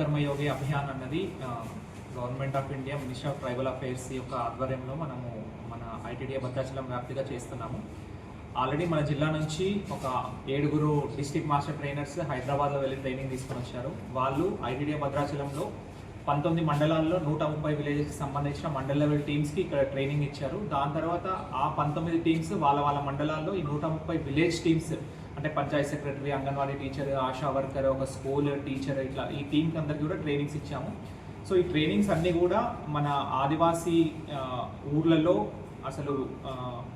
కర్మయోగి అభియాన్ అన్నది government of India minister of tribal affairs యొక్క ఆధ్వర్యంలో మనము మన ఐటీడీఏ భద్రాచలం వ్యాప్తిగా చేస్తున్నాము. ఆల్రెడీ మన జిల్లా నుంచి ఒక ఏడుగురు డిస్ట్రిక్ట్ మాస్టర్ ట్రైనర్స్ హైదరాబాద్లో వెళ్ళి ట్రైనింగ్ తీసుకొని వచ్చారు. వాళ్ళు ఐటీడీఏ భద్రాచలంలో పంతొమ్మిది మండలాల్లో నూట ముప్పై విలేజెస్కి సంబంధించిన మండల లెవెల్ టీమ్స్కి ఇక్కడ ట్రైనింగ్ ఇచ్చారు. దాని తర్వాత ఆ పంతొమ్మిది టీమ్స్ వాళ్ళ వాళ్ళ మండలాల్లో ఈ నూట ముప్పై విలేజ్ టీమ్స్ అంటే panchayat secretary Anganwadi teacher ASHA worker ఒక స్కూల్ టీచర్ ఇట్లా ఈ టీంకి అందరికి కూడా ట్రైనింగ్స్ ఇచ్చాము. సో ఈ ట్రైనింగ్స్ అన్నీ కూడా మన ఆదివాసీ ఊర్లలో అసలు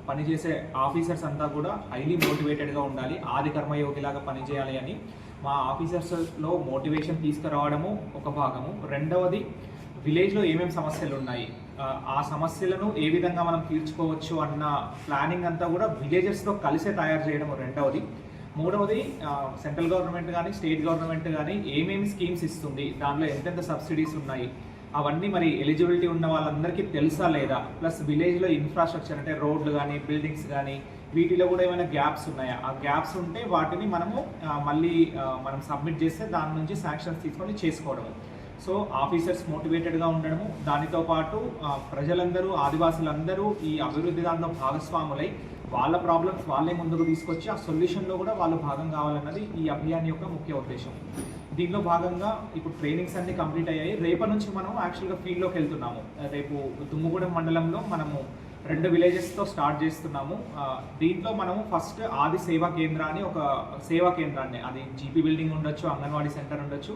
పనిచేసే ఆఫీసర్స్ అంతా కూడా హైలీ మోటివేటెడ్గా ఉండాలి. ఆది కర్మయోగిలాగా పనిచేయాలి అని. మా ఆఫీసర్స్లో మోటివేషన్ తీసుకురావడము ఒక భాగము. రెండవది విలేజ్లో ఏమేమి సమస్యలు ఉన్నాయి ఆ, సమస్యలను ఏ విధంగా మనం తీర్చుకోవచ్చు అన్న ప్లానింగ్ అంతా కూడా విలేజెస్తో కలిసే తయారు చేయడం రెండవది. మూడవది సెంట్రల్ గవర్నమెంట్ కానీ స్టేట్ గవర్నమెంట్ కానీ ఏమేమి స్కీమ్స్ ఇస్తుంది? దాంట్లో ఎంతెంత సబ్సిడీస్ ఉన్నాయి? అవన్నీ మరి ఎలిజిబిలిటీ ఉన్న వాళ్ళందరికీ తెలుసా లేదా? ప్లస్ విలేజ్లో ఇన్ఫ్రాస్ట్రక్చర్ అంటే రోడ్లు కానీ బిల్డింగ్స్ కానీ వీటిలో కూడా ఏమైనా గ్యాప్స్ ఉన్నాయా? ఆ గ్యాప్స్ ఉంటే వాటిని మనము మళ్ళీ మనం సబ్మిట్ చేస్తే దాని నుంచి శాంక్షన్స్ తీసుకొని చేసుకోవడము. సో ఆఫీసర్స్ మోటివేటెడ్గా ఉండడము. దానితో పాటు ప్రజలందరూ ఆదివాసులందరూ ఈ అభివృద్ధి దానిలో భాగస్వాములై వాళ్ళ ప్రాబ్లమ్స్ వాళ్ళే ముందుకు తీసుకొచ్చి ఆ సొల్యూషన్లో కూడా వాళ్ళు భాగం కావాలన్నది ఈ అభియాన్ యొక్క ముఖ్య ఉద్దేశం. దీనిలో భాగంగా ఇప్పుడు ట్రైనింగ్స్ అన్ని కంప్లీట్ అయ్యాయి. రేపటి నుంచి మనం యాక్చువల్గా ఫీల్డ్లోకి వెళ్తున్నాము. రేపు దుమ్ముగూడెం మండలంలో మనము రెండు విలేజెస్తో స్టార్ట్ చేస్తున్నాము. దీంట్లో మనము ఫస్ట్ ఆది సేవా కేంద్రాన్ని ఒక సేవా కేంద్రాన్ని అది జీపీ బిల్డింగ్ ఉండొచ్చు అంగన్వాడీ సెంటర్ ఉండొచ్చు.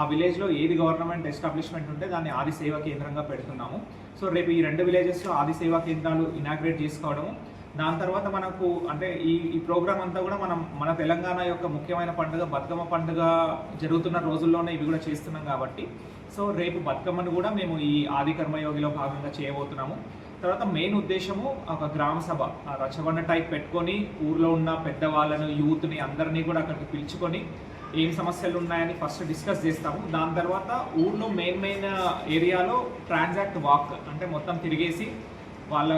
ఆ విలేజ్లో ఏది గవర్నమెంట్ ఎస్టాబ్లిష్మెంట్ ఉంటే దాన్ని ఆది సేవా కేంద్రంగా పెడుతున్నాము. సో రేపు ఈ రెండు విలేజెస్లో ఆది సేవా కేంద్రాలు ఇనాగ్రేట్ చేసుకోవడము. దాని తర్వాత మనకు అంటే ఈ ఈ ప్రోగ్రామ్ అంతా కూడా మనం మన తెలంగాణ యొక్క ముఖ్యమైన పండుగ బతుకమ్మ పండుగ జరుగుతున్న రోజుల్లోనే ఇవి కూడా చేస్తున్నాం కాబట్టి సో రేపు బతుకమ్మను కూడా మేము ఈ ఆది కర్మయోగిలో భాగంగా చేయబోతున్నాము. తర్వాత మెయిన్ ఉద్దేశము ఒక గ్రామ సభ ఆ రచబండ టైప్ పెట్టుకొని ఊర్లో ఉన్న పెద్దవాళ్ళను యూత్ని అందరినీ కూడా అక్కడికి పిలుచుకొని ఏం సమస్యలు ఉన్నాయని ఫస్ట్ డిస్కస్ చేస్తాము. దాని తర్వాత ఊర్లో మెయిన్ మెయిన్ ఏరియాలో ట్రాన్సాక్ట్ వాక్ అంటే మొత్తం తిరిగేసి వాళ్ళ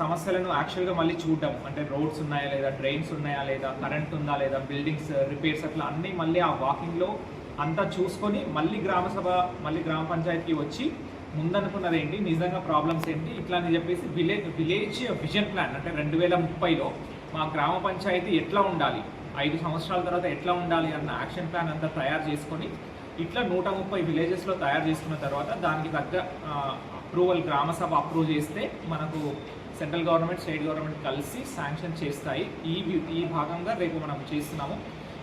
సమస్యలను యాక్చువల్గా మళ్ళీ చూడడం. అంటే రోడ్స్ ఉన్నాయా లేదా డ్రైన్స్ ఉన్నాయా లేదా కరెంట్ ఉందా లేదా బిల్డింగ్స్ రిపేర్స్ అట్లా అన్నీ మళ్ళీ ఆ వాకింగ్లో అంతా చూసుకొని మళ్ళీ గ్రామ సభ మళ్ళీ గ్రామ పంచాయతీకి వచ్చి ముందనుకున్నది ఏంటి? నిజంగా ప్రాబ్లమ్స్ ఏంటి? ఇట్లా అని చెప్పేసి విలేజ్ విలేజ్ విజన్ ప్లాన్ అంటే రెండు వేల ముప్పైలో మా గ్రామ పంచాయతీ ఎట్లా ఉండాలి? ఐదు సంవత్సరాల తర్వాత ఎట్లా ఉండాలి అన్న యాక్షన్ ప్లాన్ అంతా తయారు చేసుకొని ఇట్లా నూట ముప్పై విలేజెస్లో తయారు చేసుకున్న తర్వాత దానికి తగ్గ అప్రూవల్ గ్రామ సభ అప్రూవ్ చేస్తే మనకు సెంట్రల్ గవర్నమెంట్ స్టేట్ గవర్నమెంట్ కలిసి శాంక్షన్ చేస్తాయి. ఈ ఈ భాగంగా రేపు మనం చేస్తున్నాము.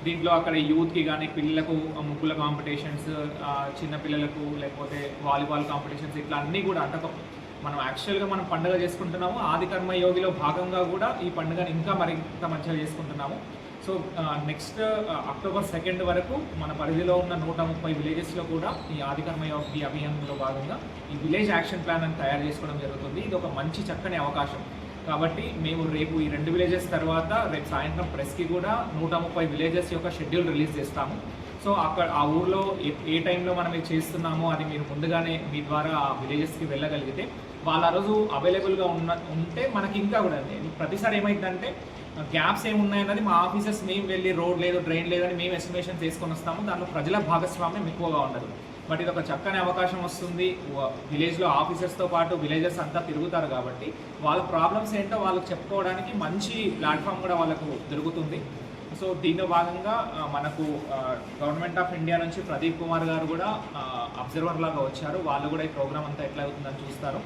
దీంట్లో అక్కడ యూత్కి కానీ పిల్లలకు ముగ్గుల కాంపిటీషన్స్ చిన్నపిల్లలకు లేకపోతే వాలీబాల్ కాంపిటీషన్స్ ఇట్లా అన్నీ కూడా అంటే మనం యాక్చువల్గా మనం పండుగ చేసుకుంటున్నాము. ఆది కర్మ యోగిలో భాగంగా కూడా ఈ పండుగను ఇంకా మరింత మంచిగా చేసుకుంటున్నాము. సో నెక్స్ట్ అక్టోబర్ సెకండ్ వరకు మన పరిధిలో ఉన్న నూట ముప్పై విలేజెస్లో కూడా ఈ ఆదికర్మ యోగి అభియాన్లో భాగంగా ఈ విలేజ్ యాక్షన్ ప్లాన్ అని తయారు చేసుకోవడం జరుగుతుంది. ఇది ఒక మంచి చక్కని అవకాశం. కాబట్టి మేము రేపు ఈ రెండు విలేజెస్ తర్వాత రేపు సాయంత్రం ప్రెస్కి కూడా నూట ముప్పై విలేజెస్ యొక్క షెడ్యూల్ రిలీజ్ చేస్తాము. సో అక్కడ ఆ ఊర్లో ఏ- ఏ టైంలో మనం ఇది చేస్తున్నామో అది మీరు ముందుగానే మీ ద్వారా ఆ విలేజెస్కి వెళ్ళగలిగితే వాళ్ళ ఆ రోజు అవైలబుల్గా ఉన్న ఉంటే మనకి ఇంకా కూడా అండి. ప్రతిసారి ఏమైందంటే గ్యాప్స్ ఏమున్నాయన్నది మా ఆఫీసర్స్ మేము వెళ్ళి రోడ్ లేదు డ్రైన్ లేదని మేము ఎస్టిమేషన్ చేసుకొని వస్తాము. దాంట్లో ప్రజల భాగస్వామ్యం ఎక్కువగా ఉండదు. బట్ ఇది ఒక చక్కని అవకాశం వస్తుంది. విలేజ్లో ఆఫీసర్స్తో పాటు విలేజర్స్ అంతా తిరుగుతారు కాబట్టి వాళ్ళ ప్రాబ్లమ్స్ ఏంటో వాళ్ళకి చెప్పుకోవడానికి మంచి ప్లాట్ఫామ్ కూడా వాళ్ళకు దొరుకుతుంది. సో దీనిలో భాగంగా మనకు గవర్నమెంట్ ఆఫ్ ఇండియా నుంచి ప్రదీప్ కుమార్ గారు కూడా అబ్జర్వర్ లాగా వచ్చారు. వాళ్ళు కూడా ఈ ప్రోగ్రామ్ అంతా ఎట్లా అవుతుందని చూస్తారు.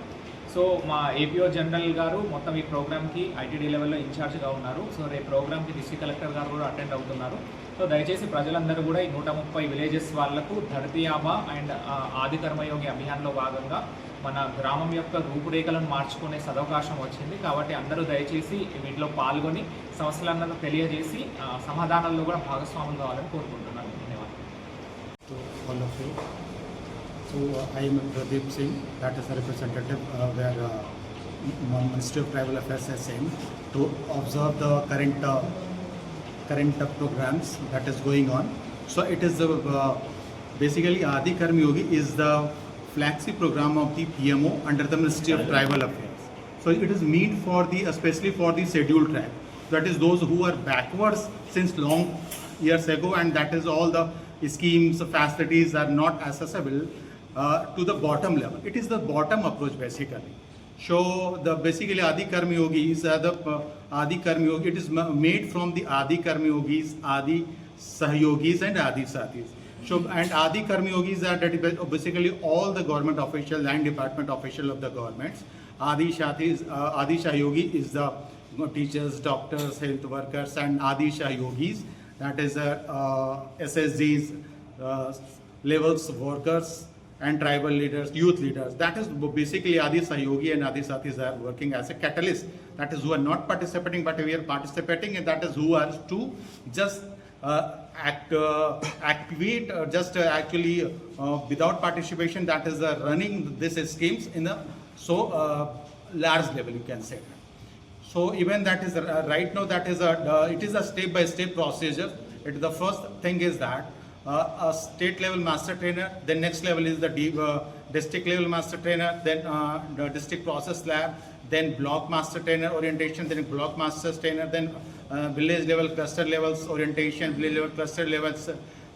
సో మా ఏపీఓ జనరల్ గారు మొత్తం ఈ ప్రోగ్రామ్కి ఐటీడీ లెవెల్లో ఇన్ఛార్జ్గా ఉన్నారు. సో రేపు ప్రోగ్రామ్కి డిస్ట్రిక్ట్ కలెక్టర్ గారు కూడా అటెండ్ అవుతున్నారు. సో దయచేసి ప్రజలందరూ కూడా ఈ నూట ముప్పై విలేజెస్ వాళ్ళకు ధరతీ అండ్ ఆది కర్మయోగి అభియాన్లో భాగంగా మన గ్రామం యొక్క రూపురేఖలను మార్చుకునే సదవకాశం వచ్చింది. కాబట్టి అందరూ దయచేసి వీటిలో పాల్గొని సమస్యలందరూ తెలియజేసి సమాధానాల్లో కూడా భాగస్వాములు కావాలని కోరుకుంటున్నాను. ధన్యవాదాలు. To all of you. So where I of Pradeep Singh, as is to observe the current current uh, uh, programs that is going on. So it is the uh, basically Adi Karma Yogi is the flagship program of the PMO under the Ministry of Tribal Affairs. So it is meant for the especially for the scheduled tribe. That is those who are backwards since long years ago, and that is all the schemes, facilities are not accessible uh, to the bottom level. It is the bottom approach basically. So the basically Adi Karma Yogis are the uh, Adi Karma Yogi. It is made from the Adi Karma Yogis, Adi Sahyogis and Adi Satis. So and Adi Karma Yogis are basically all the government officials and department official of the governments. Adi Shatis, uh, Adi Shahyogi is the know, teachers, doctors, health workers, and Adi Shah Yogis. That is uh, uh, SSGs, uh, levels workers, and tribal leaders, youth leaders. That is basically Adi Sayogi and Adi are working as a catalyst. That is who are not participating, but we are participating, and that is who are to just uh, act, uh, activate, uh, just uh, actually uh, without participation. That is uh, running this schemes in a so uh, large level, you can say. So even that is uh, right now that is a uh, it is a step by step procedure. It the first thing is that a state level master trainer. Then next level is the uh, district level master trainer. Then uh, the district process lab. Then block master trainer orientation. Then block master trainer. Then uh, village level cluster levels orientation. Village level cluster levels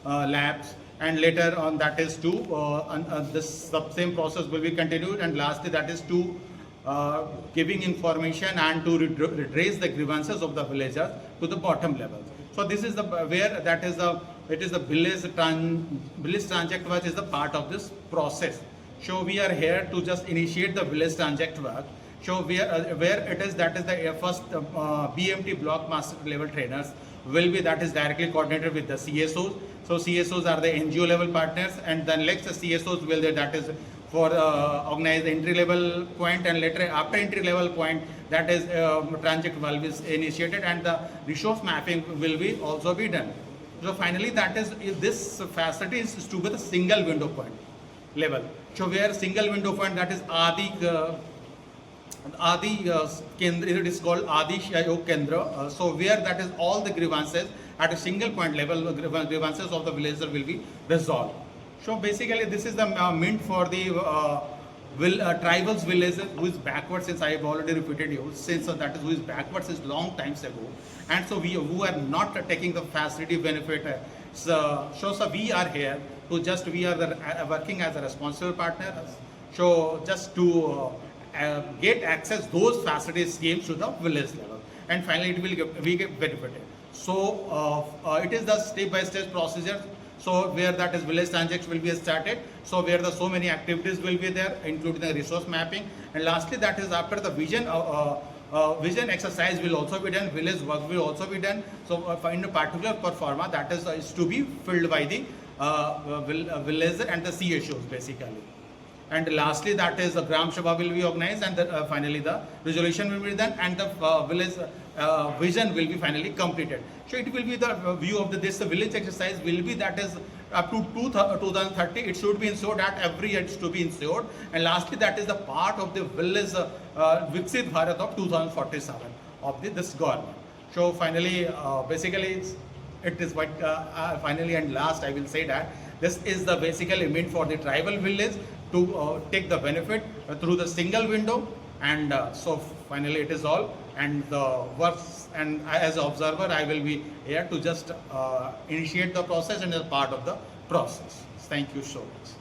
labs. And later on that is to uh, and, uh, this sub- same process will be continued. And lastly that is to uh, giving information and to redre- redress the grievances of the villagers to the bottom level. So this is the where that is the it is the village tran, village transact work is the part of this process. So we are here to just initiate the village transact work. So we are, uh, where it is that is the uh, first uh, BMT block master level trainers will be that is directly coordinated with the CSOs. So CSOs are the NGO level partners and then next the CSOs will be that is for uh, organize entry level point and later after entry level point that is uh, transit valve is initiated and the resource mapping will be also be done. So finally that is this facility is to be the single window point level. So where single window point that is Adi uh, Adi uh, Kendra, it is called Adi Kendra. Uh, so where that is all the grievances at a single point level, grievances of the villager will be resolved. So basically this is the uh, mint for the uh, will, uh, tribals villages who is backward since I have already repeated you since uh, that is who is backward since long times ago. And so we who are not uh, taking the facility benefit. Uh, so, so, so we are here to just we are the, uh, working as a responsible partner. So just to uh, uh, get access those facilities schemes to the village level and finally it will get, we get benefited so uh, uh, it is the step by step procedure so where that is village transactions will be started. So where the so many activities will be there including the resource mapping. And lastly that is after the vision uh, uh, uh, vision exercise will also be done village work will also be done. So uh, find a particular performa that is, uh, is to be filled by the uh, uh, uh, villager and the CSOs basically. And lastly that is the gram sabha will be organized and the, uh, finally the resolution will be done and the uh, village uh, vision will be finally completed. So it will be the uh, view of the this village exercise will be that is up to two thou- 2030 it should be ensured that every year to be ensured. And lastly that is the part of the village uh, uh, Viksit Bharat of 2047 of the, this government. So finally uh, basically it is what uh, uh, finally and last I will say that this is the basically meant for the tribal village to uh, take the benefit uh, through the single window. And uh, so finally it is all and the works and as observer I will be here to just uh, initiate the process and as part of the process. Thank you so much.